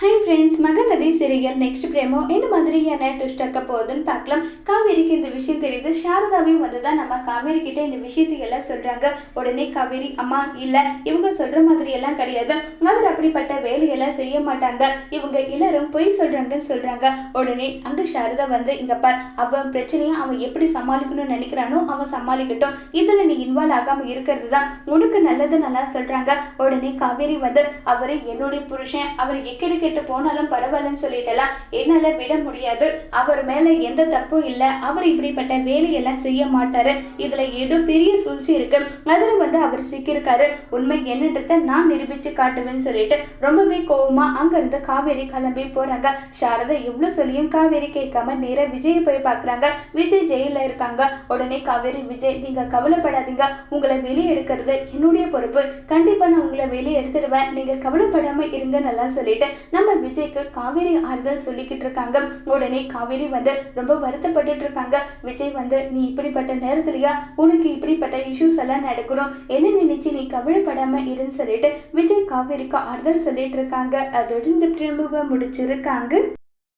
Hi friends Mahanadhi serial next promo என்ன மாதிரியான twist ஆக்க போகுதுன்னு பார்க்கலாம். காவேரிக்கு இந்த விஷயம் தெரியுது. சாரதாவையும் வந்து தான் நம்ம காவேரி கிட்ட இந்த விஷயத்தை எல்லாம் சொல்கிறாங்க உடனே காவேரி அம்மா இல்லை இவங்க சொல்ற மாதிரி எல்லாம் கிடையாது. அவர் அப்படிப்பட்ட வேலையெல்லாம் செய்ய மாட்டாங்க. இவங்க எல்லாரும் பொய் சொல்கிறாங்கன்னு சொல்றாங்க. உடனே அங்கே சாரதா வந்து இங்க பார் அவன் பிரச்சனையை அவன் எப்படி சமாளிக்கணும்னு நினைக்கிறானோ அவன் சமாளிக்கட்டும். இதில் நீ இன்வால்வ் ஆகாமல் இருக்கிறது தான். உனக்கு நல்லது நல்லா சொல்றாங்க. உடனே காவேரி வந்து அவர் என்னுடைய புருஷன். அவர் எக்கெடுக்க கெட்டு போனாலும் பரவாயில்லன்னு சொல்லிட்டலாம் என்னால விட முடியாது. அவர் மேல எந்த தப்பும் இல்ல. அவர் இப்படிப்பட்ட வேலையெல்லாம் செய்ய மாட்டாரு. இதுல ஏதோ பெரிய சூழ்ச்சி இருக்கு. அதுல வந்து அவர் சிக்கியிருக்காரு. உண்மை என்னன்றத நான் நிரூபிச்சு காட்டுவேன்னு சொல்லிட்டு ரொம்பவே கோவமா அங்க இருந்து காவேரி கிளம்பி போறாங்க. சாரதா இவ்வளவு சொல்லியும் காவேரி கேட்காம நேரா விஜய் போய் பாக்குறாங்க. விஜய் ஜெயில இருக்காங்க. உடனே காவேரி விஜய் நீங்க கவலைப்படாதீங்க. உங்களை வெளியே எடுக்கிறது என்னுடைய பொறுப்பு. கண்டிப்பா நான் உங்களை வெளியே எடுத்துடுவேன். நீங்க கவலைப்படாம இருங்க நல்லா சொல்லிட்டு நம்ம விஜய்க்கு காவேரி ஆறுதல் சொல்லிக்கிட்டு இருக்காங்க. உடனே காவேரி வந்து ரொம்ப வருத்தப்பட்டுட்டு இருக்காங்க. விஜய் வந்து நீ இப்படிப்பட்ட நேரத்துலயா? உனக்கு இப்படிப்பட்ட இஷ்யூஸ் எல்லாம் நடக்கணும். என்ன நினைச்சு நீ கவலைப்படாம இருன்னு சொல்லிட்டு விஜய் காவேரிக்கு ஆறுதல் சொல்லிட்டு இருக்காங்க. அதோட இந்த திரும்ப முடிச்சிருக்காங்க.